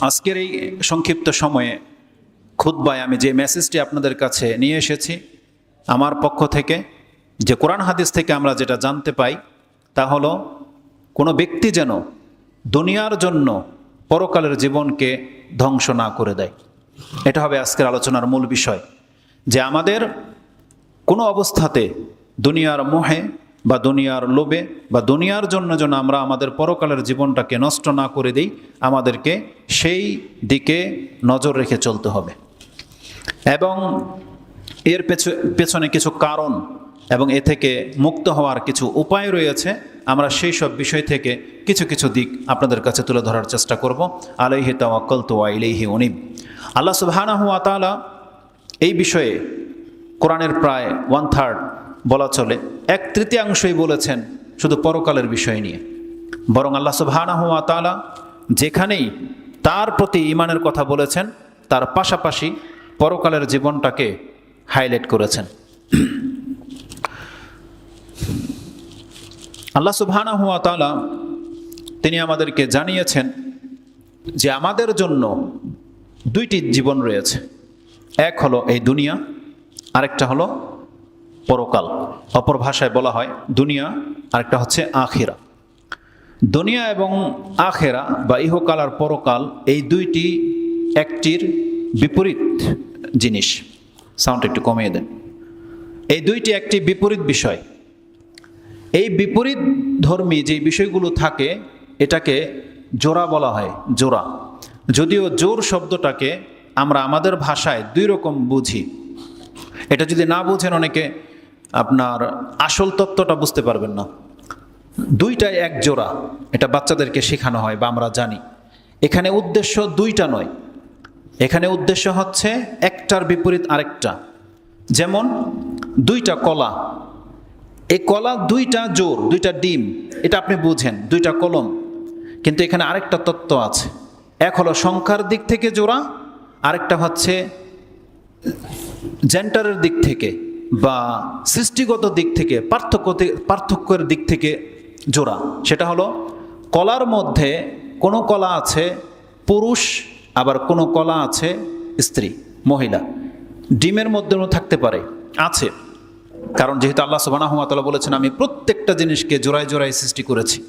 আজকের এই সংক্ষিপ্ত সময়ে খুদ্বায় আমি যে মেসেজটি আপনাদের কাছে নিয়ে এসেছি, আমার পক্ষ থেকে যে কোরআন হাদিস থেকে আমরা যেটা জানতে পাই, তা হলো কোনো ব্যক্তি যেন দুনিয়ার জন্য পরকালের জীবনকে ধ্বংস না করে দেয়। এটা হবে আজকের আলোচনার মূল বিষয়। যে আমাদের কোনো অবস্থাতে দুনিয়ার মোহে বা দুনিয়ার লোভে বা দুনিয়ার জন্য যেন আমরা আমাদের পরকালের জীবনটাকে নষ্ট না করে দিই, আমাদেরকে সেই দিকে নজর রেখে চলতে হবে। এবং এর পেছ- পেছনে কিছু কারণ এবং এ থেকে মুক্ত হওয়ার কিছু উপায় রয়েছে। আমরা সেই সব বিষয় থেকে কিছু কিছু দিক আপনাদের কাছে তুলে ধরার চেষ্টা করব। আলাইহি তাওয়াক্কাল তো আইলাইহি উনিব। আল্লাহ সুবহানাহু ওয়া তাআলা এই বিষয়ে কোরআনের প্রায় ওয়ান থার্ড বলা চলে। এক তৃতীয়াংশই বলেছেন শুধু পরকালের বিষয় নিয়ে। বরং আল্লাহ ওয়া তাআলা যেখানেই তার প্রতি ইমানের কথা বলেছেন, তার পাশাপাশি পরকালের জীবনটাকে হাইলাইট করেছেন। আল্লাহ সুবহানাহু ওয়া তাআলা তিনি আমাদেরকে জানিয়েছেন যে আমাদের জন্য দুইটি জীবন রয়েছে। এক হলো এই দুনিয়া, আরেকটা হলো পরকাল, অপর ভাষায় বলা হয় দুনিয়া, আরেকটা হচ্ছে আখেরা। দুনিয়া এবং আখেরা বা ইহকাল আর পরকাল, এই দুইটি একটির বিপরীত জিনিস। সাউন্ড একটু কমিয়ে দেন। এই দুইটি একটি বিপরীত বিষয়। এই বিপরীত ধর্মী যে বিষয়গুলো থাকে, এটাকে জোড়া বলা হয়, জোড়া। যদিও জোর শব্দটাকে আমরা আমাদের ভাষায় দুই রকম বুঝি। এটা যদি না বুঝেন অনেকে আপনার আসল তত্ত্বটা বুঝতে পারবেন না। দুইটাই এক জোড়া। এটা বাচ্চাদেরকে শেখানো হয় বা আমরা জানি। এখানে উদ্দেশ্য দুইটা নয়। এখানে উদ্দেশ্য হচ্ছে একটার বিপরীত আরেকটা। যেমন দুইটা কলা। এই কলা দুইটা জোর দুইটা ডিম, এটা আপনি বুঝেন, দুইটা কলম। কিন্তু এখানে আরেকটা তত্ত্ব আছে। এক হলো সংখ্যার দিক থেকে জোড়া, আরেকটা হচ্ছে জেন্টারের দিক থেকে। বা সৃষ্টিগত দিক থেকে, পার্থক্য পার্থক্যের দিক থেকে জোড়া। সেটা হলো, কলার মধ্যে কোনো কলা আছে পুরুষ, আবার কোনো কলা আছে স্ত্রী, মহিলা। ডিমের মধ্যেও থাকতে পারে, আছে। কারণ যেহেতু আল্লাহ সুবাহ বলেছেন, আমি প্রত্যেকটা জিনিসকে জোড়ায় জোড়ায় সৃষ্টি করেছি।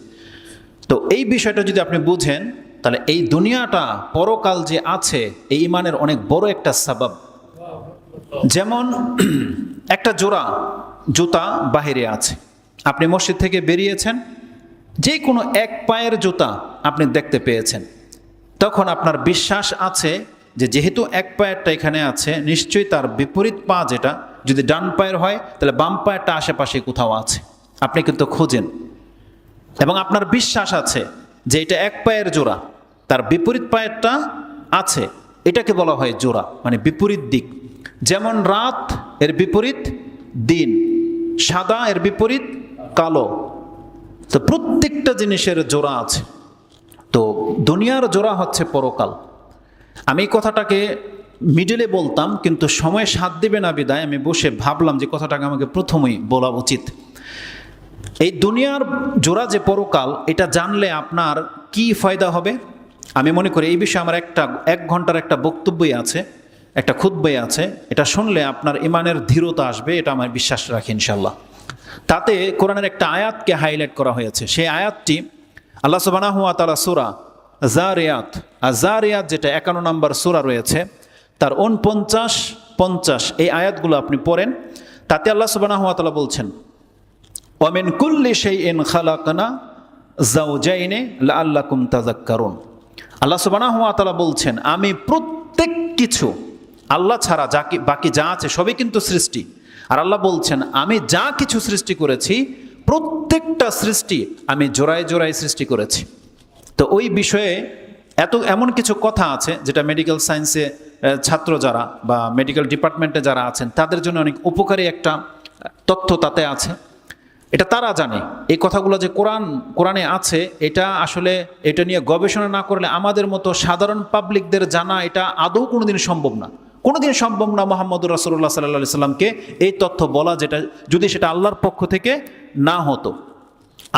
তো এই বিষয়টা যদি আপনি বুঝেন, তাহলে এই দুনিয়াটা পরকাল যে আছে, এই ইমানের অনেক বড় একটা সাবাব। যেমন একটা জোড়া জুতা বাহিরে আছে। আপনি মসজিদ থেকে বেরিয়েছেন যে কোনো এক পায়ের জুতা আপনি দেখতে পেয়েছেন। তখন আপনার বিশ্বাস আছে যে যেহেতু এক পায়েরটা এখানে আছে, নিশ্চয়ই তার বিপরীত পা যেটা যদি ডান পায়ের হয়, তাহলে বাম পায়েরটা আশেপাশে কোথাও আছে। আপনি কিন্তু খোঁজেন। এবং আপনার বিশ্বাস আছে যে এটা এক পায়ের জোড়া, তার বিপরীত পায়েরটা আছে। এটাকে বলা হয় জোড়া মানে বিপরীত দিক। যেমন রাত এর বিপরীত, দিন। সাদা এর বিপরীত, কালো। তো প্রত্যেকটা জিনিসের জোড়া আছে। তো দুনিয়ার জোড়া হচ্ছে পরকাল। আমি কথাটাকে মিডলে বলতাম, কিন্তু সময় সাথ দেবে না বিদায়। আমি বসে ভাবলাম যে কথাটাকে আমাকে প্রথমেই বলা উচিত। এই দুনিয়ার জোড়া যে পরকাল, এটা জানলে আপনার কি ফায়দা হবে? আমি মনে করি এই বিষয়ে আমার একটা, এক ঘণ্টার একটা বক্তব্যই আছে। একটা খুদ্বই আছে, এটা শুনলে আপনার ইমানের ধীরতা আসবে, এটা আমার বিশ্বাস রাখি ইনশাল্লাহ তাতে কোরআনের একটা আয়াতকে হাইলাইট করা হয়েছে। সেই আয়াতটি আল্লাহ সুবানাহুয়া তালা সুরা জারিয়াত আর জারিয়াত যেটা একান্ন নম্বর সুরা রয়েছে, তার উনপঞ্চাশ পঞ্চাশ এই আয়াতগুলো আপনি পড়েন, তাতে আল্লাহ সুবানাহুয়া তালা বলছেন ওমেন কুল্লি সেই এন খালাকানা জাউজাইনে আল্লাকুম তাজাক্কারুন আল্লাহ সুবানা হুয়া তালা বলছেন, আমি প্রত্যেক কিছু আল্লাহ ছাড়া যা বাকি যা আছে সবই কিন্তু সৃষ্টি। আর আল্লাহ বলছেন, আমি যা কিছু সৃষ্টি করেছি, প্রত্যেকটা সৃষ্টি আমি জোড়ায় জোড়ায় সৃষ্টি করেছি। তো ওই বিষয়ে এত, এমন কিছু কথা আছে যেটা মেডিকেল সায়েন্সে ছাত্র যারা বা মেডিকেল ডিপার্টমেন্টে যারা আছেন, তাদের জন্য অনেক উপকারী একটা তথ্য তাতে আছে। এটা তারা জানে। এই কথাগুলো যে কোরআন, কোরআনে আছে, এটা আসলে এটা নিয়ে গবেষণা না করলে আমাদের মতো সাধারণ পাবলিকদের জানা এটা আদৌ কোনোদিন সম্ভব না। কোনোদিন সম্ভব না মোহাম্মদ রাসুল্লাহ সাল্লাহ সাল্লামকে এই তথ্য বলা যেটা, যদি সেটা আল্লাহর পক্ষ থেকে না হতো।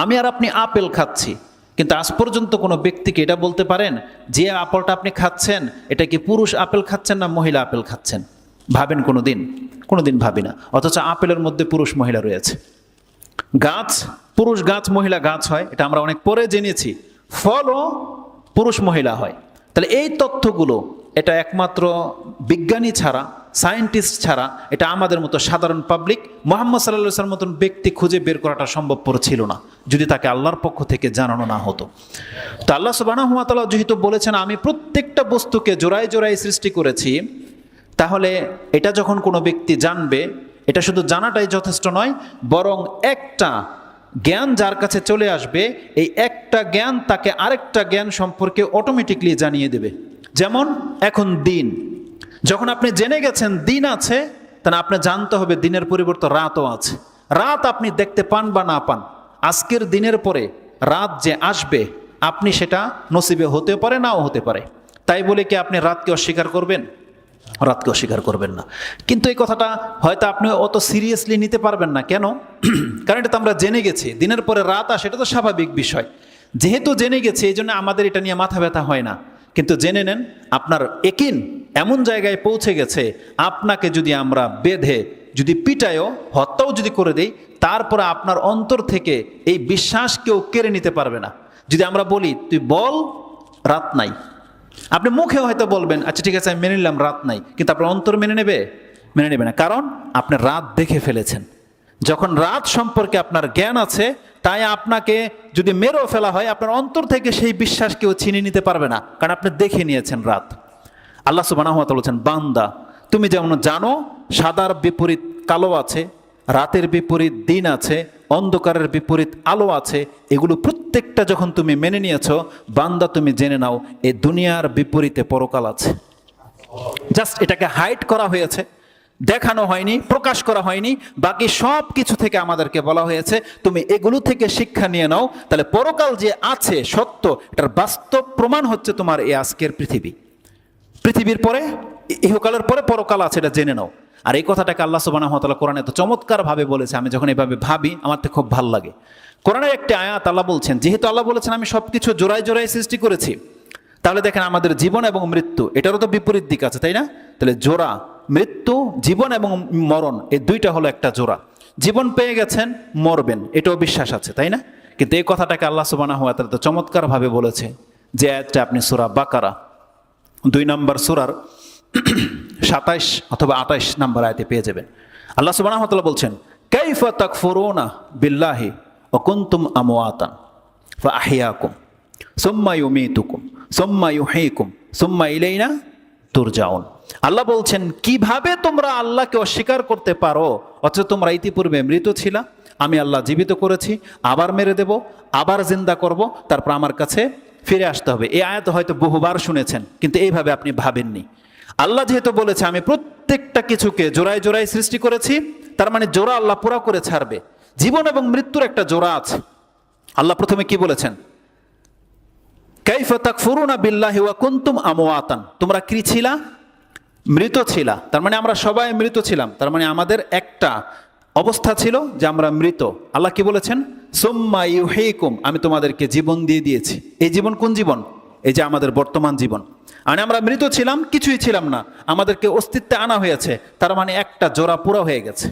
আমি আর আপনি আপেল খাচ্ছি, কিন্তু আজ পর্যন্ত কোনো ব্যক্তিকে এটা বলতে পারেন যে আপেলটা আপনি খাচ্ছেন, এটা কি পুরুষ আপেল খাচ্ছেন না মহিলা আপেল খাচ্ছেন? ভাবেন কোনো দিন কোনো দিন ভাবি না। অথচ আপেলের মধ্যে পুরুষ মহিলা রয়েছে। গাছ, পুরুষ গাছ, মহিলা গাছ হয়, এটা আমরা অনেক পরে জেনেছি। ফলও পুরুষ মহিলা হয়। তাহলে এই তথ্যগুলো এটা একমাত্র বিজ্ঞানী ছাড়া সায়েন্টিস্ট ছাড়া, এটা আমাদের মতো সাধারণ পাবলিক মোহাম্মদ সাল্লাহ সাল্লাম মতন ব্যক্তি খুঁজে বের করাটা সম্ভবপর ছিল না, যদি তাকে আল্লাহর পক্ষ থেকে জানানো না হতো। তো আল্লাহ সুবাহ যেহেতু বলেছেন, আমি প্রত্যেকটা বস্তুকে জোড়ায় জোড়ায় সৃষ্টি করেছি, তাহলে এটা যখন কোনো ব্যক্তি জানবে, এটা শুধু জানাটাই যথেষ্ট নয়, বরং একটা জ্ঞান যার কাছে চলে আসবে, এই একটা জ্ঞান তাকে আরেকটা জ্ঞান সম্পর্কে অটোমেটিকলি জানিয়ে দেবে। যেমন এখন দিন। যখন আপনি জেনে গেছেন দিন আছে, তাহলে আপনি জানতে হবে দিনের পরিবর্তে রাতও আছে। রাত আপনি দেখতে পান বা না পান, আজকের দিনের পরে রাত যে আসবে, আপনি সেটা নসিবে হতে পারে, নাও হতে পারে। তাই বলে কি আপনি রাতকে অস্বীকার করবেন? রাতকে অস্বীকার করবেন না। কিন্তু এই কথাটা হয়তো আপনি অত সিরিয়াসলি নিতে পারবেন না। কেন? কারণ এটা তো আমরা জেনে গেছি, দিনের পরে রাত আসে, এটা তো স্বাভাবিক বিষয়। যেহেতু জেনে গেছি, এই জন্য আমাদের এটা নিয়ে মাথা ব্যথা হয় না। কিন্তু জেনে নেন, আপনার একিন এমন জায়গায় পৌঁছে গেছে, আপনাকে যদি আমরা বেঁধে, যদি পিটায়ও, হত্যাও যদি করে দেই, তারপরে আপনার অন্তর থেকে এই বিশ্বাস কেউ কেড়ে নিতে পারবে না। যদি আমরা বলি, তুই বল, রাত নাই। আপনি মুখে হয়তো বলবেন আচ্ছা ঠিক আছে, আমি মেনে নিলাম, রাত নাই। কিন্তু আপনার অন্তর মেনে নেবে? মেনে নেবে না। কারণ আপনি রাত দেখে ফেলেছেন। যখন রাত সম্পর্কে আপনার জ্ঞান আছে, তাই আপনাকে যদি মেরেও ফেলা হয়, আপনার অন্তর থেকে সেই বিশ্বাস কেউ ছিনিয়ে নিতে পারবে না, কারণ আপনি দেখে নিয়েছেন রাত। আল্লাহ সুবাহ বলছেন, বান্দা, তুমি যেমন জানো, সাদার বিপরীত কালো আছে, রাতের বিপরীত দিন আছে, অন্ধকারের বিপরীত আলো আছে, এগুলো প্রত্যেকটা যখন তুমি মেনে নিয়েছো, বান্দা তুমি জেনে নাও, এ দুনিয়ার বিপরীতে পরকাল আছে। জাস্ট এটাকে হাইট করা হয়েছে। দেখানো হয়নি, প্রকাশ করা হয়নি, বাকি সব কিছু থেকে আমাদেরকে বলা হয়েছে, তুমি এগুলো থেকে শিক্ষা নিয়ে নাও, তাহলে পরকাল যে আছে সত্য, এটার বাস্তব প্রমাণ হচ্ছে তোমার এই আজকের পৃথিবী। পৃথিবীর পরে, ইহকালের পরে পরকাল আছে, এটা জেনে নাও। আর এই কথাটাকে আল্লাহ সুবাহ কোরআন এত চমৎকারভাবে বলেছে, আমি যখন এভাবে ভাবি, আমার তো খুব ভালো লাগে। কোরআনের একটি আয়াত আল্লাহ বলছেন, যেহেতু আল্লাহ বলেছেন, আমি সব কিছু জোড়ায় জোড়ায় সৃষ্টি করেছি, তাহলে দেখেন আমাদের জীবন এবং মৃত্যু, এটারও তো বিপরীত দিক আছে, তাই না? তাহলে জোড়া মৃত্যু, জীবন এবং মরণ, এই দুইটা হলো একটা জোড়া। জীবন পেয়ে গেছেন, মরবেন, এটাও বিশ্বাস আছে, তাই না? কিন্তু এই কথাটাকে আল্লাহ সুবানা তারা তো চমৎকারভাবে বলেছে যে আয়াতটা আপনি সুরা বাকারা, দুই নম্বর সুরার সাতাইশ অথবা আঠাইশ নম্বর আয়তে পেয়ে যাবেন। আল্লাহ সুবাহ বলছেন, কাইফা তাক ফোরোনা বিল্লাহি ও কুন্তুম আমোয়াতান ফা আহিয়াকুম সোম্মা ইউমিতুকুম, সোম্মা ইউহেকুম, সোম্মা ইলেইনা তুরজাউন। আল্লাহ বলছেন, কীভাবে তোমরা আল্লাহকে অস্বীকার করতে পারো? অথচ তোমরা ইতিপূর্বে মৃত ছিলা। আমি আল্লাহ জীবিত করেছি, আবার মেরে দেব, আবার জিন্দা করব, তারপর আমার কাছে ফিরে আসতে হবে। এই আয়াত হয়তো বহুবার শুনেছেন, কিন্তু এইভাবে আপনি ভাবেননি। আল্লাহ যেহেতু বলেছে, আমি প্রত্যেকটা কিছুকে জোড়ায় জোড়ায় সৃষ্টি করেছি, তার মানে জোড়া আল্লাহ পুরা করে ছাড়বে। জীবন এবং মৃত্যুর একটা জোড়া আছে। আল্লাহ প্রথমে কি বলেছেন? কাইফা তাকফুরুনা বিল্লাহি ওয়া কুনতুম আমওয়াতান। তোমরা কি ছিলা? মৃত ছিলা। তার মানে আমরা সবাই মৃত ছিলাম। তার মানে আমাদের একটা অবস্থা ছিল যে আমরা মৃত। আল্লাহ কি বলেছেন? সোম্মা ইউহেকুম, আমি তোমাদেরকে জীবন দিয়ে দিয়েছি। এই জীবন কোন জীবন? এই যে আমাদের বর্তমান জীবন। মানে আমরা মৃত ছিলাম, কিছুই ছিলাম না। আমাদেরকে অস্তিত্বে আনা হয়েছে। তার মানে একটা জোড়া পুরা হয়ে গেছে।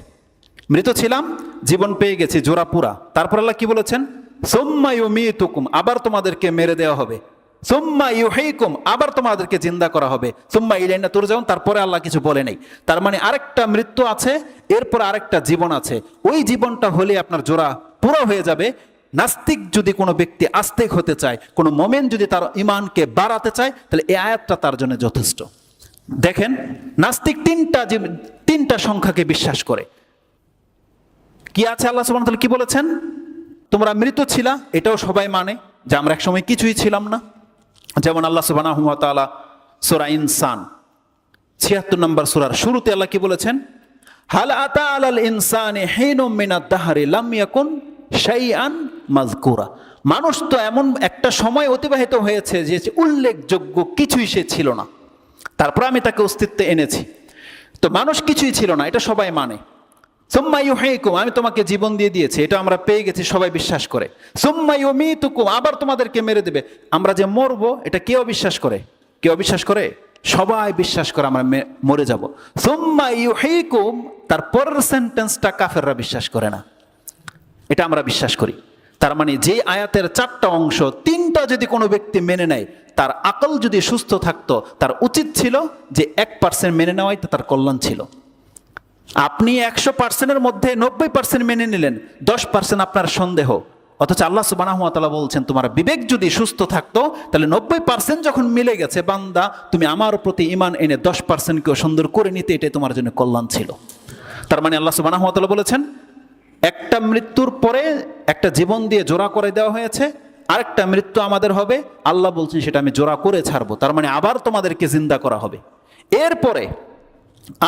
মৃত ছিলাম, জীবন পেয়ে গেছি জোড়া পুরা। তারপর আল্লাহ কি বলেছেন? সোম্মা ইউমিতুকুম, আবার তোমাদেরকে মেরে দেওয়া হবে। সোম্মা ইউহেকুম, আবার তোমাদেরকে জিন্দা করা হবে। সোম্মা ইলাইনা তোর যেমন তারপরে আল্লাহ কিছু বলে নেই। তার মানে আরেকটা মৃত্যু আছে, এরপর আরেকটা জীবন আছে। ওই জীবনটা হলে আপনার জোড়া পুরো হয়ে যাবে। নাস্তিক যদি কোনো ব্যক্তি আস্তিক হতে চায়, কোনো মোমেন যদি তার ইমানকে বাড়াতে চায়, তাহলে এই আয়াতটা তার জন্য যথেষ্ট। দেখেন, নাস্তিক তিনটা তিনটা সংখ্যাকে বিশ্বাস করে। কি আছে আল্লাহ সুবাহ কি বলেছেন? তোমরা মৃত ছিলা, এটাও সবাই মানে যে আমরা একসময় কিছুই ছিলাম না। যেমন আল্লাহ সুবাহ সোরা ইনসান, ছিয়াত্তর নম্বর সুরার শুরুতে আল্লাহ কি বলেছেন? হাল আতা আলাল ইনসানে হেন মিনাত তাহারে লাম ইয়াকুন শাইআন মাজকুরা মানুষ তো এমন একটা সময় অতিবাহিত হয়েছে যে উল্লেখযোগ্য কিছুই সে ছিল না। তারপর আমি তাকে অস্তিত্বে এনেছি। তো মানুষ কিছুই ছিল না, এটা সবাই মানে। সুম্মা ইউহীকুম, আমি তোমাকে জীবন দিয়ে দিয়েছি, এটা আমরা পেয়ে গেছি, সবাই বিশ্বাস করে। সুম্মা ইউমীতুকুম, আবার তোমাদেরকে মেরে দেবে। আমরা যে মরবো, এটা কেউ বিশ্বাস করে? কেউ বিশ্বাস করে? সবাই বিশ্বাস করে আমরা মরে যাব। সুম্মা ইউহীকুম, তার পরের সেন্টেন্সটা কাফেররা বিশ্বাস করে না। এটা আমরা বিশ্বাস করি। তার মানে যে আয়াতের চারটা অংশ, তিনটা যদি কোনো ব্যক্তি মেনে নেয়, তার আকল যদি সুস্থ থাকতো, তার উচিত ছিল যে এক পার্সেন্ট মেনে নেওয়াই তার কল্যাণ ছিল। আপনি একশো পার্সেন্টের মধ্যে নব্বই পার্সেন্ট মেনে নিলেন, দশ পার্সেন্ট আপনার সন্দেহ। অথচ আল্লাহ সুবানাহতালা বলছেন, তোমার বিবেক যদি সুস্থ থাকতো, তাহলে নব্বই পার্সেন্ট যখন মিলে গেছে, বান্দা, তুমি আমার প্রতি ইমান এনে দশ পার্সেন্টকেও সুন্দর করে নিতে, এটাই তোমার জন্য কল্যাণ ছিল। তার মানে আল্লাহ সুবানাহতালা বলেছেন, একটা মৃত্যুর পরে একটা জীবন দিয়ে জোড়া করে দেওয়া হয়েছে, আরেকটা মৃত্যু আমাদের হবে, আল্লাহ বলছেন সেটা আমি জোড়া করে ছাড়বো, তার মানে আবার তোমাদেরকে জিন্দা করা হবে। এরপরে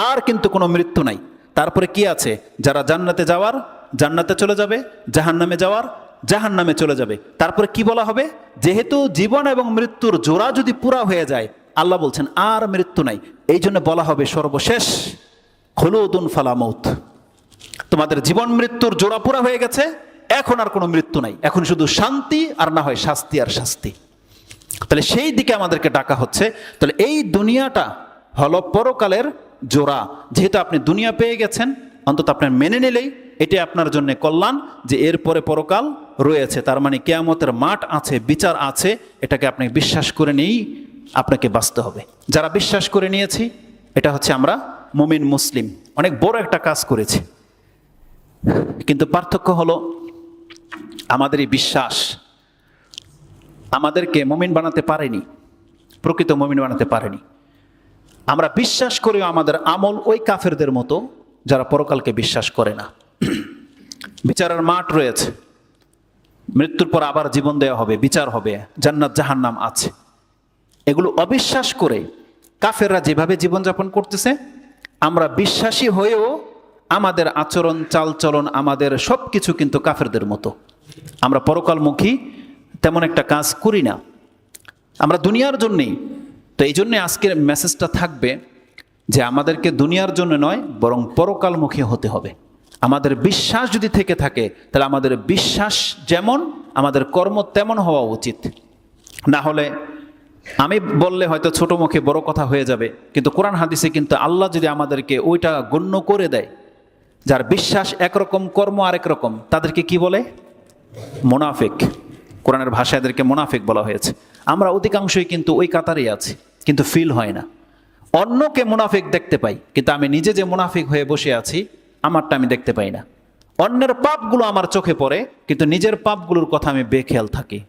আর কিন্তু কোনো মৃত্যু নাই। তারপরে কি আছে? যারা জান্নাতে যাওয়ার, জান্নাতে চলে যাবে, জাহান্নামে যাওয়ার, জাহান্নামে চলে যাবে। তারপরে কি বলা হবে? যেহেতু জীবন এবং মৃত্যুর জোড়া যদি পুরা হয়ে যায়, আল্লাহ বলছেন, আর মৃত্যু নাই। এই জন্য বলা হবে সর্বশেষ, খলুদুন ফালামৌত তোমাদের জীবন মৃত্যুর জোড়া পুরা হয়ে গেছে, এখন আর কোনো মৃত্যু নাই। এখন শুধু শান্তি আর না হয় শাস্তি আর শাস্তি। তাহলে সেই দিকে আমাদেরকে ডাকা হচ্ছে। তাহলে এই দুনিয়াটা হলো পরকালের জোড়া। যেহেতু আপনি দুনিয়া পেয়ে গেছেন, অন্তত আপনার মেনে নিলেই এটি আপনার জন্য কল্যাণ যে এরপরে পরকাল রয়েছে। তার মানে কেয়ামতের মাঠ আছে, বিচার আছে, এটাকে আপনি বিশ্বাস করে নিয়েই আপনাকে বাঁচতে হবে। যারা বিশ্বাস করে নিয়েছি, এটা হচ্ছে আমরা মুমিন মুসলিম। অনেক বড় একটা কাজ করেছি। কিন্তু পার্থক্য হলো আমাদের এই বিশ্বাস। আমাদেরকে মমিন বানাতে পারেনি, প্রকৃত মমিন বানাতে পারেনি। আমরা বিশ্বাস করেও আমাদের আমল ওই কাফেরদের মতো যারা পরকালকে বিশ্বাস করে না। বিচারের মাঠ রয়েছে। মৃত্যুর পর আবার জীবন দেওয়া হবে, বিচার হবে, জান্নাত, জাহান্নাম আছে। এগুলো অবিশ্বাস করে কাফেররা যেভাবে জীবনযাপন করতেছে, আমরা বিশ্বাসী হয়েও আমাদের আচরণ, চালচলন, আমাদের সব কিছু কিন্তু কাফেরদের মতো। আমরা পরকালমুখী তেমন একটা কাজ করি না। আমরা দুনিয়ার জন্যেই তো এই জন্যে আজকের মেসেজটা থাকবে যে আমাদেরকে দুনিয়ার জন্য নয়, বরং পরকালমুখী হতে হবে। আমাদের বিশ্বাস যদি থেকে থাকে, তাহলে আমাদের বিশ্বাস যেমন, আমাদের কর্ম তেমন হওয়া উচিত। না হলে আমি বললে হয়তো ছোট মুখে বড় কথা হয়ে যাবে, কিন্তু কোরআন হাদিসে কিন্তু আল্লাহ যদি আমাদেরকে ওইটা গণ্য করে দেয়, যার বিশ্বাস একরকম, কর্ম আরেক রকম, তাদেরকে কি বলে? মোনাফেক। কোরআনের ভাষায় এদেরকে মোনাফেক বলা হয়েছে। আমরা অধিকাংশই কিন্তু ওই কাতারেই আছি। কিন্তু ফিল হয় না। অন্যকে মুনাফিক দেখতে পাই, কিন্তু আমি নিজে যে মুনাফিক হয়ে বসে আছি, আমারটা আমি দেখতে পাই না। অন্যের পাপগুলো আমার চোখে পড়ে, কিন্তু নিজের পাপগুলোর কথা আমি বেখেয়াল থাকি।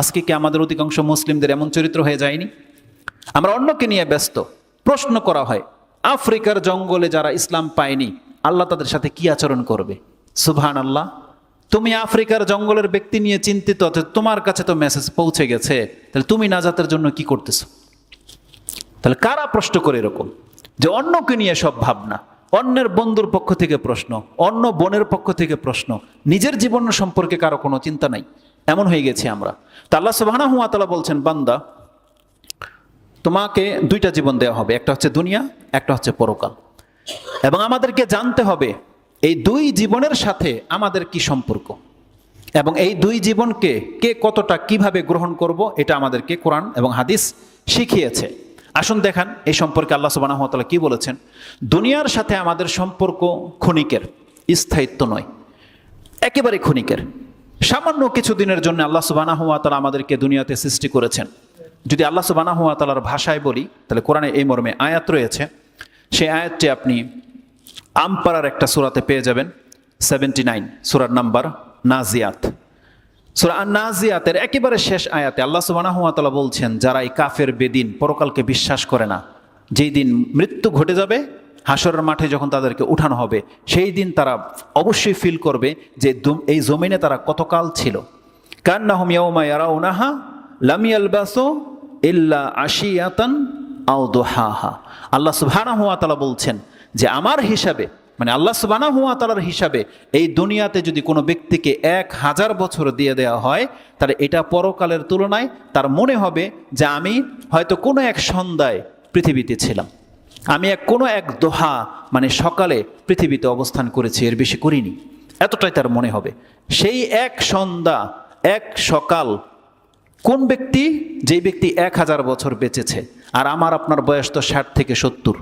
আজকে কি আমাদের অধিকাংশ মুসলিমদের এমন চরিত্র হয়ে যায়নি? আমরা অন্যকে নিয়ে ব্যস্ত। প্রশ্ন করা হয়, আফ্রিকার জঙ্গলে যারা ইসলাম পায়নি, আল্লাহ তাদের সাথে কি আচরণ করবে? সুবহান আল্লাহ তুমি আফ্রিকার জঙ্গলের ব্যক্তি নিয়ে চিন্তিত তোমার কাছে তো মেসেজ পৌঁছে গেছে। তাহলে তুমি নাজাতের জন্য কি করতেছো? তাহলে কারা প্রশ্ন করে এরকম? যে অন্যকে নিয়ে সব ভাবনা, অন্যের বন্ধুর পক্ষ থেকে প্রশ্ন, অন্য বোনের পক্ষ থেকে প্রশ্ন, নিজের জীবন সম্পর্কে কারও কোনো চিন্তা নাই। এমন হয়ে গেছি আমরা। তা আল্লাহ সুবাহানা হুয়া তালা বলছেন, বান্দা, তোমাকে দুইটা জীবন দেওয়া হবে, একটা হচ্ছে দুনিয়া, একটা হচ্ছে পরকাল। এবং আমাদেরকে জানতে হবে, এই দুই জীবনের সাথে আমাদের কি সম্পর্ক? এবং এই দুই জীবনকে কে কতটা কীভাবে গ্রহণ করব, এটা আমাদেরকে কোরআন এবং হাদিস শিখিয়েছে। আসুন দেখান, এই সম্পর্কে আল্লাহ সুবাহ কি বলেছেন? দুনিয়ার সাথে আমাদের সম্পর্ক ক্ষণিকের, স্থায়িত্ব নয়, একেবারে ক্ষণিকের। সামান্য কিছু দিনের জন্য আল্লাহ সুবাহ আমাদেরকে দুনিয়াতে সৃষ্টি করেছেন। যদি আল্লাহ সুবাহ তালার ভাষায় বলি, তাহলে কোরআনে এই মর্মে আয়াত রয়েছে। সেই আয়াতটি আপনি আমপাড়ার একটা সুরাতে পেয়ে যাবেন সেভেন্টি নাইন সুরার নাম্বার নাজিয়াত। নাজিয়াতের একেবারে শেষ আয়াতে আল্লাহ সুবাহ বলছেন, যারা এই কাফের বেদিন পরকালকে বিশ্বাস করে না, যেই দিন মৃত্যু ঘটে যাবে হাসরের মাঠে যখন তাদেরকে উঠানো হবে, সেই দিন তারা অবশ্যই ফিল করবে যে এই জমিনে তারা কতকাল ছিল। কান্নাহুম ইয়াউমা ইয়ারাউনাহা লাম ইয়ালবাসু ইল্লা আশিয়াতান আও আল্লাহ সুবহানাহু ওয়া বলছেন যে, আমার হিসাবে মানে আল্লাহ সুবানা হুয়া তালার হিসাবে এই দুনিয়াতে যদি কোনো ব্যক্তিকে এক হাজার বছর দিয়ে দেওয়া হয়, তাহলে এটা পরকালের তুলনায় তার মনে হবে যে আমি হয়তো কোনো এক সন্ধ্যায় পৃথিবীতে ছিলাম। আমি এক কোনো এক দোহা মানে সকালে পৃথিবীতে অবস্থান করেছি, এর বেশি করিনি। এতটাই তার মনে হবে। সেই এক সন্ধ্যা, এক সকাল, কোন ব্যক্তি? যেই ব্যক্তি এক হাজার বছর বেঁচেছে। আর আমার, আপনার বয়স তো ষাট থেকে সত্তর।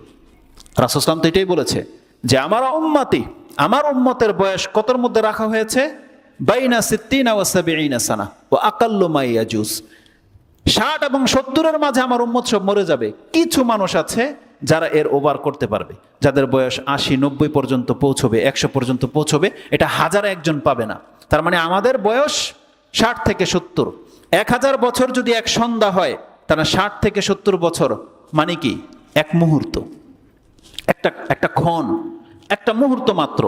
রাসুসলাম তো এটাই বলেছে। যে আমার উম্মাতি, আমার উম্মতের বয়স কতর মধ্যে রাখা হয়েছে? বাইনা সিদ্দিনা ও সাবিনা সানা ও আকাল্লু মাইয়া জুস ষাট এবং সত্তরের মাঝে আমার উম্মত সব মরে যাবে। কিছু মানুষ আছে যারা এর ওভার করতে পারবে। যাদের বয়স আশি, নব্বই পর্যন্ত পৌঁছবে, একশো পর্যন্ত পৌঁছবে, এটা হাজারে একজন পাবে না। তার মানে আমাদের বয়স ষাট থেকে সত্তর। এক হাজার বছর যদি এক সন্ধ্যা হয়, তাহলে ষাট থেকে সত্তর বছর মানে কি? এক মুহূর্ত। একটা একটা ক্ষণ, একটা মুহূর্ত মাত্র।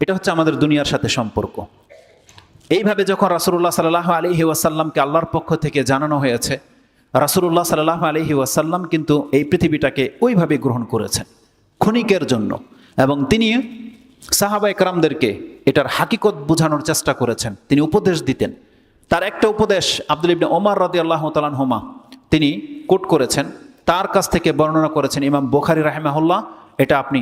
এটা হচ্ছে আমাদের দুনিয়ার সাথে সম্পর্ক। এইভাবে যখন রাসুল্লাহ সাল্লাহ আলহি ওয়াসাল্লামকে আল্লাহর পক্ষ থেকে জানানো হয়েছে রাসুল্লাহ সাল্লাহ আলহি ওয়াসাল্লাম কিন্তু এই পৃথিবীটাকে ওইভাবে গ্রহণ করেছেন, ক্ষণিকের জন্য। এবং তিনি সাহাবা একরামদেরকে এটার হাকিকত বোঝানোর চেষ্টা করেছেন। তিনি উপদেশ দিতেন। তার একটা উপদেশ আব্দুল ইবনে ওমার রাদি আল্লাহ তালান হোমা তিনি কোট করেছেন তার কাছ থেকে বর্ণনা করেছেন ইমাম বোখারি রাহেমাহুল্লাহ। এটা আপনি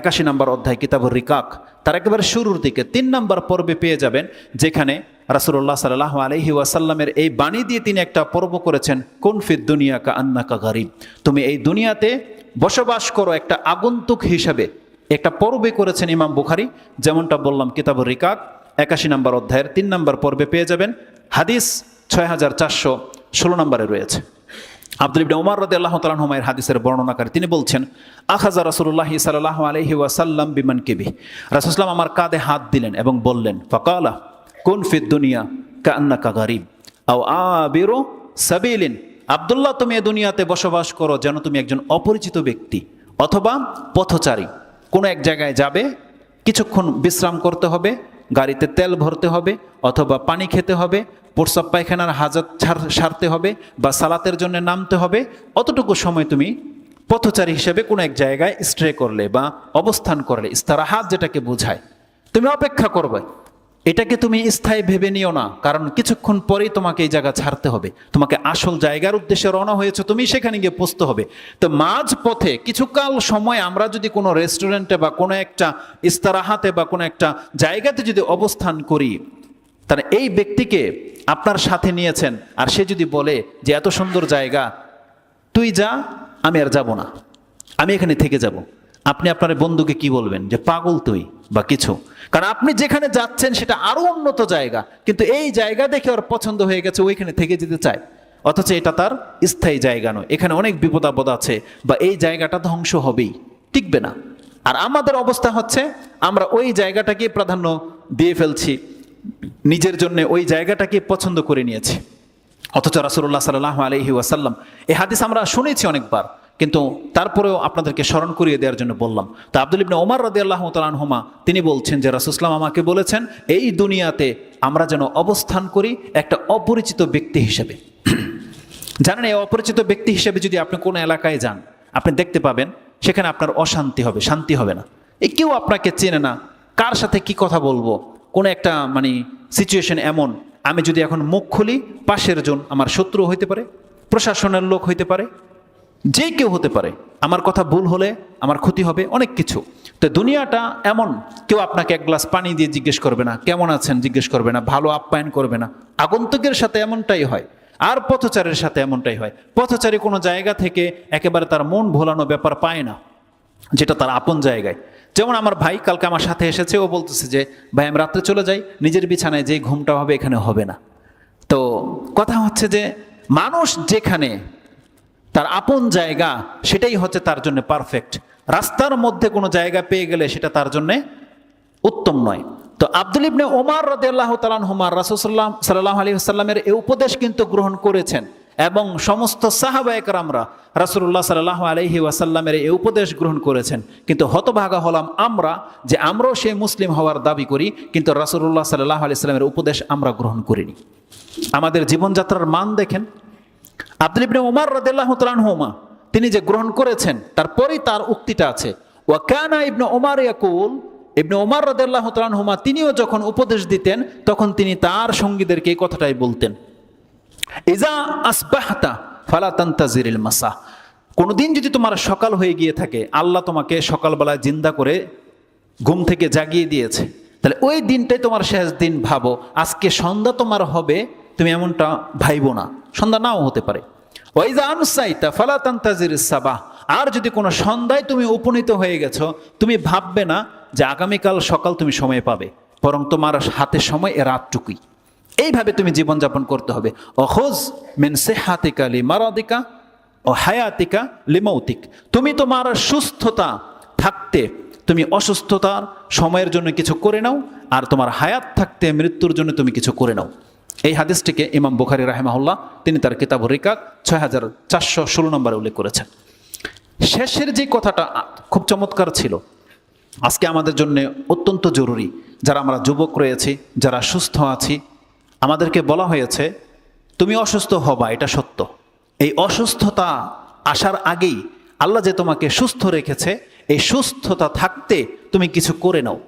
একাশি নম্বর অধ্যায় কিতাবুর রিকাক। তার একেবারে শুরুর দিকে তিন নম্বর পর্বে পেয়ে যাবেন, যেখানে রাসুল্লাহ সাল্লাহ আলহি ওয়াসাল্লামের এই বাণী দিয়ে তিনি একটা পর্ব করেছেন কোনফিদ দুনিয়া কা আন্না কা গরিব। তুমি এই দুনিয়াতে বসবাস করো একটা আগন্তুক হিসাবে। একটা পর্বে করেছেন ইমাম বুখারি, যেমনটা বললাম কিতাবুর রিকাক। একাশি নম্বর অধ্যায়ের তিন নম্বর পর্বে পেয়ে যাবেন। হাদিস ছয় হাজার চারশো ষোলো নম্বরে রয়েছে। আব্দুল ইবনে উমর রাদি আল্লাহ তালান হুমায়ের হাদিসের বর্ণনাকারী। তিনি বলছেন, আখাজা রাসুল্লাহ সাল্লাহ আলহি ওয়াসাল্লাম বিমান কেবি রাসুসলাম আমার কাঁধে হাত দিলেন এবং বললেন, ফকালা, কোন ফিদ দুনিয়া কান্না কা গরিব আও আবিরো সাবিলিন। আবদুল্লাহ, তুমি এ দুনিয়াতে বসবাস করো যেন তুমি একজন অপরিচিত ব্যক্তি অথবা পথচারী। কোনো এক জায়গায় যাবে, কিছুক্ষণ বিশ্রাম করতে হবে গাড়িতে তেল ভরতে হবে অথবা পানি খেতে হবে, প্রস্রাব পায়খানার হাজার সারতে হবে বা সালাতের জন্য নামতে হবে, অতটুকু সময় তুমি পথচারী হিসেবে কোনো এক জায়গায় স্ট্রে করলে বা অবস্থান করলে, ইস্তারাহাত যেটাকে বোঝায়। তুমি অপেক্ষা করবে। এটাকে তুমি স্থায়ী ভেবে নিও না, কারণ কিছুক্ষণ পরেই তোমাকে এই জায়গা ছাড়তে হবে। তোমাকে আসল জায়গার উদ্দেশ্যে রওনা হয়েছে, তুমি সেখানে গিয়ে পৌঁছতে হবে। তো মাঝ পথে কিছুকাল সময় আমরা যদি কোনো রেস্টুরেন্টে বা কোনো একটা ইস্তারাহাতে বা কোনো একটা জায়গাতে যদি অবস্থান করি, তাহলে এই ব্যক্তিকে আপনার সাথে নিয়েছেন, আর সে যদি বলে যে, এত সুন্দর জায়গা, তুই যা, আমি আর যাব না। আমি এখানে থেকে যাব। আপনি আপনার বন্ধুকে কি বলবেন? যে, পাগল তুই। বা কিছু। কারণ আপনি যেখানে যাচ্ছেন সেটা আরও উন্নত জায়গা। কিন্তু এই জায়গা দেখে ওর পছন্দ হয়ে গেছে, ওইখানে থেকে যেতে চায়। অথচ এটা তার স্থায়ী জায়গা নয়। এখানে অনেক বিপদ আপদ আছে বা এই জায়গাটা ধ্বংস হবেই। টিকবে না। আর আমাদের অবস্থা হচ্ছে, আমরা ওই জায়গাটাকে প্রাধান্য দিয়ে ফেলছি। নিজের জন্য ওই জায়গাটাকে পছন্দ করে নিয়েছি। অথচ রাসুল্লাহ সাল্লাহ আলহি ওয়াসাল্লাম এই হাদিস আমরা শুনেছি অনেকবার। কিন্তু তারপরেও আপনাদেরকে স্মরণ করিয়ে দেওয়ার জন্য বললাম। তো আব্দুল ইবনে ওমর রদি আল্লাহ তালানহুমা তিনি বলছেন যে রাসুসলাম আমাকে বলেছেন, এই দুনিয়াতে আমরা যেন অবস্থান করি একটা অপরিচিত ব্যক্তি হিসেবে। জানেন, এই অপরিচিত ব্যক্তি হিসেবে যদি আপনি কোনো এলাকায় যান, আপনি দেখতে পাবেন, সেখানে আপনার অশান্তি হবে, শান্তি হবে না। এই কেউ আপনাকে চেনে না, কার সাথে কি কথা বলব? কোনো একটা মানে সিচুয়েশন এমন, আমি যদি এখন মুখ খুলি, পাশের জন আমার শত্রু হইতে পারে, প্রশাসনের লোক হইতে পারে যে কেউ হতে পারে, আমার কথা ভুল হলে আমার ক্ষতি হবে অনেক কিছু। তো দুনিয়াটা এমন, কেউ আপনাকে এক গ্লাস পানি দিয়ে জিজ্ঞেস করবে না, কেমন আছেন জিজ্ঞেস করবে না, ভালো আপ্যায়ন করবে না। আগন্তুকের সাথে এমনটাই হয়, আর পথচারের সাথে এমনটাই হয়। পথচারী কোনো জায়গা থেকে একেবারে তার মন ভোলানো ব্যাপার পায় না, যেটা তার আপন জায়গায়। যেমন আমার ভাই কালকে আমার সাথে এসেছে, ও বলতেছে যে, ভাই, আমি রাত্রে চলে যাই, নিজের বিছানায় যেই ঘুমটা হবে এখানে হবে না। তো কথা হচ্ছে যে, মানুষ যেখানে তার আপন জায়গা, সেটাই হচ্ছে তার জন্য পারফেক্ট রাস্তার মধ্যে কোনো জায়গা পেয়ে গেলে সেটা তার জন্য উত্তম নয়। তো আব্দুল ইবনে ওমার রদে আল্লাহ তালান হুমার রাসুসাল্লাম সাল্লাহ আলী আসাল্লামের এই উপদেশ কিন্তু গ্রহণ করেছেন। এবং সমস্ত সাহাবা একরামরা রাসুল্লাহ সাল্লাহ আলহি ওয়াসাল্লামের এই উপদেশ গ্রহণ করেছেন। কিন্তু হতভাগা হলাম আমরা, যে আমরাও সেই মুসলিম হওয়ার দাবি করি, কিন্তু রাসুল্লাহ সাল্লাহ আলি সাল্লামের উপদেশ আমরা গ্রহণ করিনি। আমাদের জীবনযাত্রার মান দেখেন আব্দুল ইবনে উমার রাদিয়াল্লাহ তাআলাহুমা তিনি যে গ্রহণ করেছেন, তারপরেই তার উক্তিটা আছে। ওয়াকানা ইবনে ওমর ইয়াকুল, ইবনে ওমর রাদিয়াল্লাহু তাআলাহুমা তিনিও যখন উপদেশ দিতেন, তখন তিনি তার সঙ্গীদেরকে এই কথাটাই বলতেন। ইজা আসবাহতা ফালা তান্তাজিরিল মাসা কোনোদিন যদি তোমার সকাল হয়ে গিয়ে থাকে, আল্লাহ তোমাকে সকালবেলায় জিন্দা করে ঘুম থেকে জাগিয়ে দিয়েছে। তাহলে ওই দিনটাই তোমার শেষ দিন ভাবো। আজকে সন্ধ্যা তোমার হবে তুমি এমনটা ভাইবো না। সন্ধ্যা নাও হতে পারে। সাবাহ। আর যদি কোনো সন্ধ্যায় তুমি উপনীত হয়ে গেছো, তুমি ভাববে না যে আগামীকাল সকাল তুমি সময় পাবে, বরং তোমার হাতে সময় এ রাতটুকুই। এইভাবে তুমি জীবনযাপন করতে হবে। অখোজ মেন সেহাতিকা লি মারাদিকা ও হায়াতিকা লিমৌতিক তুমি তোমার সুস্থতা থাকতে, তুমি অসুস্থতার সময়ের জন্য কিছু করে নাও, আর তোমার হায়াত থাকতে, মৃত্যুর জন্য তুমি কিছু করে নাও। এই হাদিসটিকে ইমাম বুখারি রাহেমাহুল্লাহ, তিনি তার কিতাব রিকাক ছয় হাজার চারশো ষোলো নম্বরে উল্লেখ করেছেন। শেষের যে কথাটা খুব চমৎকার ছিল, আজকে আমাদের জন্য অত্যন্ত জরুরি, যারা আমরা যুবক রয়েছি, যারা সুস্থ আছি, আমাদেরকে বলা হয়েছে, তুমি অসুস্থ হবা, এটা সত্য। এই অসুস্থতা আসার আগেই আল্লাহ যে তোমাকে সুস্থ রেখেছে, এই সুস্থতা থাকতে তুমি কিছু করে নাও।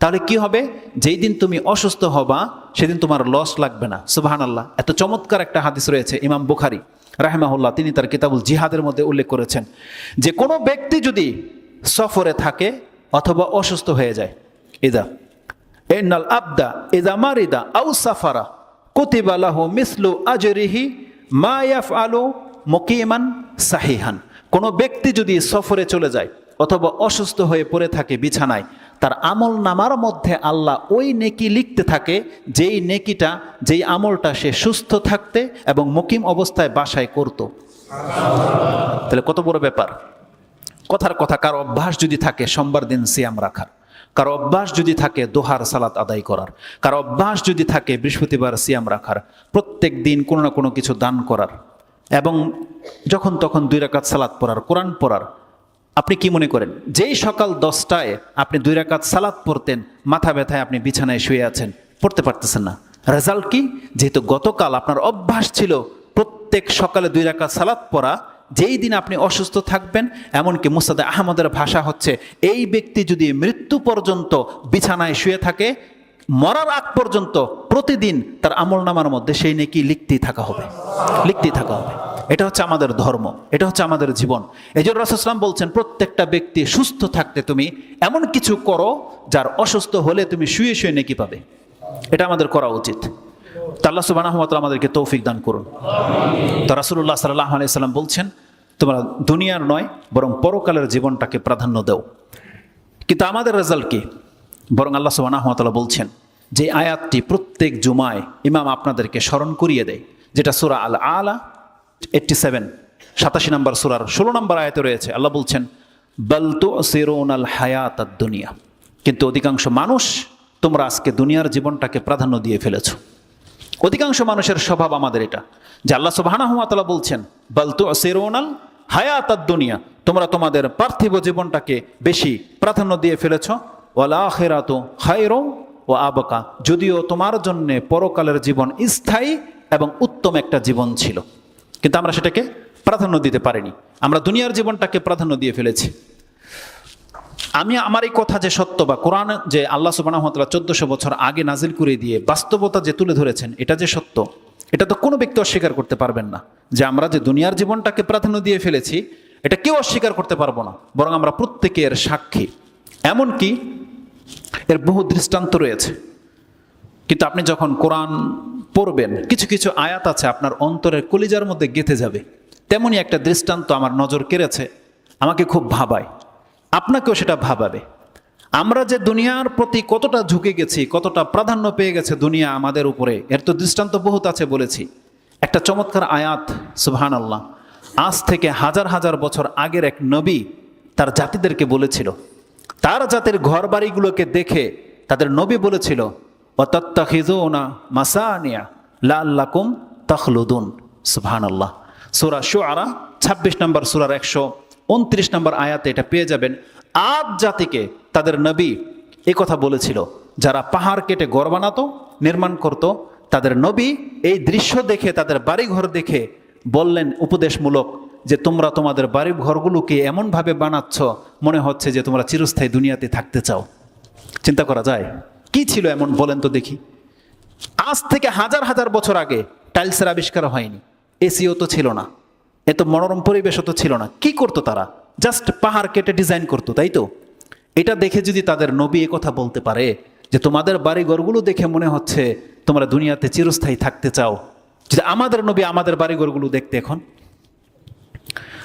তাহলে কি হবে? যেই দিন তুমি অসুস্থ হবা, সেদিন তোমার লস লাগবে না। সুবাহান আল্লাহ এত চমৎকার একটা হাদিস রয়েছে, ইমাম বুখারি রাহেমাহুল্লাহ, তিনি তার কিতাবুল জিহাদের মধ্যে উল্লেখ করেছেন। যে কোনো ব্যক্তি যদি সফরে থাকে অথবা অসুস্থ হয়ে যায়, ইদা এনাল আবদা ইদা মারিদা আউ সাফারা কুতিবালাহু মিসলু আজরিহি মা ইয়াফআলু মুকিমান সাহিহান। কোনো ব্যক্তি যদি সফরে চলে যায় অথবা অসুস্থ হয়ে পড়ে থাকে বিছানায় তার আমল নামার মধ্যে আল্লাহ ওই নেকি লিখতে থাকে, যেই নেকিটা, যেই আমলটা সে সুস্থ থাকতে এবং মুকিম অবস্থায় বাসায় করত। তাহলে কত বড় ব্যাপার। কথার কথা, কারও অভ্যাস যদি থাকে, সোমবার দিন সিয়াম রাখার। কারও অভ্যাস যদি থাকে, দোহার সালাত আদায় করার। কারও অভ্যাস যদি থাকে, বৃহস্পতিবার সিয়াম রাখার। প্রত্যেক দিন কোনো না কোনো কিছু দান করার। এবং যখন তখন দুই রাকাত সালাত পড়ার, কোরআন পড়ার। আপনি কি মনে করেন? যেই সকাল দশটায় আপনি দুই রাকাত সালাত পড়তেন, মাথা ব্যথায় আপনি বিছানায় শুয়ে আছেন, পড়তে পারতেছেন না। রেজাল্ট কি? যেহেতু গতকাল আপনার অভ্যাস ছিল প্রত্যেক সকালে দুই রাকাত সালাত পড়া, যেই দিন আপনি অসুস্থ থাকবেন, এমনকি মুসাদে আহমদের ভাষা হচ্ছে, এই ব্যক্তি যদি মৃত্যু পর্যন্ত বিছানায় শুয়ে থাকে মরার আগ পর্যন্ত প্রতিদিন তার আমল নামার মধ্যে সেই নেকি লিখতেই থাকা হবে। লিখতেই থাকা হবে। এটা হচ্ছে আমাদের ধর্ম। এটা হচ্ছে আমাদের জীবন। এই জন্য রাসুসলাম বলছেন, প্রত্যেকটা ব্যক্তি সুস্থ থাকতে তুমি এমন কিছু করো যার অসুস্থ হলে তুমি শুয়ে শুয়ে নেকি পাবে। এটা আমাদের করা উচিত। তা আল্লাহ সুবাহ আমাদেরকে তৌফিক দান করুন। তো রাসুল্লাহ সাল্লাহ আলাইসাল্লাম বলছেন, তোমরা দুনিয়ার নয়, বরং পরকালের জীবনটাকে প্রাধান্য দাও। কিন্তু আমাদের রেজাল্ট কি? বরং আল্লাহ সুবাহ বলছেন যে আয়াতটি প্রত্যেক জুমায় ইমাম আপনাদেরকে স্মরণ করিয়ে দেয়, যেটা সুরা আল আলা এইটটি সেভেন সাতাশি নম্বর সুরার ষোলো নম্বর আয়াতে রয়েছে। আল্লাহ বলছেন বলতো সেরোন আল হায়াত দুনিয়া। কিন্তু অধিকাংশ মানুষ তোমরা আজকে দুনিয়ার জীবনটাকে প্রাধান্য দিয়ে ফেলেছ। অধিকাংশ মানুষের স্বভাব আমাদের এটা, যে আল্লাহ সুবাহানাহমাতালা বলছেন বলতো সেরোনাল হায়াত দুনিয়া। তোমরা তোমাদের পার্থিব জীবনটাকে বেশি প্রাধান্য দিয়ে ফেলেছ। ওয়ালা খেরাতো হায়রো ও আবকা, যদিও তোমার জন্যে পরকালের জীবন স্থায়ী এবং উত্তম একটা জীবন ছিল। কিন্তু আমরা সেটাকে প্রাধান্য দিতে পারিনি। আমরা দুনিয়ার জীবনটাকে প্রাধান্য দিয়ে ফেলেছি। আমি আমার এই কথা যে সত্য বা কোরআন যে আল্লাহ সুবাহতলা চোদ্দশো বছর আগে নাজিল করে দিয়ে বাস্তবতা যে তুলে ধরেছেন, এটা যে সত্য, এটা তো কোনো ব্যক্তি অস্বীকার করতে পারবেন না। যে আমরা যে দুনিয়ার জীবনটাকে প্রাধান্য দিয়ে ফেলেছি, এটা কেউ অস্বীকার করতে পারব না, বরং আমরা প্রত্যেকের সাক্ষী। এমনকি এর বহু দৃষ্টান্ত রয়েছে। কিন্তু আপনি যখন কোরআন পড়বেন, কিছু কিছু আয়াত আছে আপনার অন্তরের কলিজার মধ্যে গেঁথে যাবে। তেমনই একটা দৃষ্টান্ত আমার নজর কেড়েছে, আমাকে খুব ভাবায়। আপনাকেও সেটা ভাবাবে। আমরা যে দুনিয়ার প্রতি কতটা ঝুঁকে গেছি, কতটা প্রাধান্য পেয়ে গেছে দুনিয়া আমাদের উপরে, এর তো দৃষ্টান্ত বহুত আছে বলেছি। একটা চমৎকার আয়াত সুবহান আল্লাহ আজ থেকে হাজার হাজার বছর আগের এক নবী তার জাতিদেরকে বলেছিল তার জাতির ঘর বাড়িগুলোকে দেখে তাদের নবী বলেছিল অতত্তাখিজোনা মাসানিয়া লা আল্লাকুম তখলুদুন। সুবহান আল্লাহ সুরা আরা ছাব্বিশ নম্বর সুরার একশো উনত্রিশ নম্বর আয়াতে এটা পেয়ে যাবেন। আদ জাতিকে তাদের নবী এ কথা বলেছিল, যারা পাহাড় কেটে গড় বানাতো, নির্মাণ করত, তাদের নবী এই দৃশ্য দেখে, তাদের বাড়িঘর দেখে বললেন উপদেশমূলক যে তোমরা তোমাদের বাড়ি ঘরগুলোকে এমনভাবে বানাচ্ছ, মনে হচ্ছে যে তোমরা চিরস্থায়ী দুনিয়াতে থাকতে চাও। চিন্তা করা যায়? কি ছিল এমন বলেন তো দেখি। আজ থেকে হাজার হাজার বছর আগে টাইলসের আবিষ্কার হয়নি। এসিও তো ছিল না। এত মনোরম পরিবেশ তো ছিল না। কি করতো তারা? জাস্ট পাহাড় কেটে ডিজাইন করতো, তাই তো? এটা দেখে যদি তাদের নবী কথা বলতে পারে, যে তোমাদের বাড়িঘরগুলো দেখে মনে হচ্ছে তোমরা দুনিয়াতে চিরস্থায়ী থাকতে চাও, যদি আমাদের নবী আমাদের বাড়িঘরগুলো দেখতে এখন।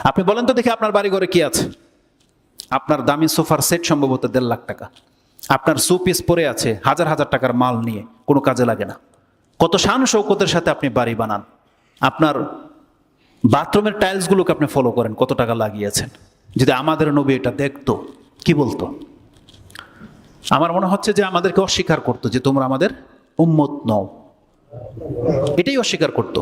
আপনি বলেন তো দেখি আপনার বাড়িঘরে কি আছে? আপনার দামি সোফার সেট সম্ভবত দেড় লাখ টাকা। আপনার সুপিস পরে আছে হাজার হাজার টাকার মাল নিয়ে, কোনো কাজে লাগে না। কত শান শৌকতের সাথে আপনি বাড়ি বানান। আপনার বাথরুমের টাইলসগুলোকে আপনি ফলো করেন, কত টাকা লাগিয়েছেন। যদি আমাদের নবী এটা দেখতো, কি বলতো? আমার মনে হচ্ছে যে আমাদেরকে অস্বীকার করতো যে তোমরা আমাদের উম্মত নও। এটাই অস্বীকার করতো।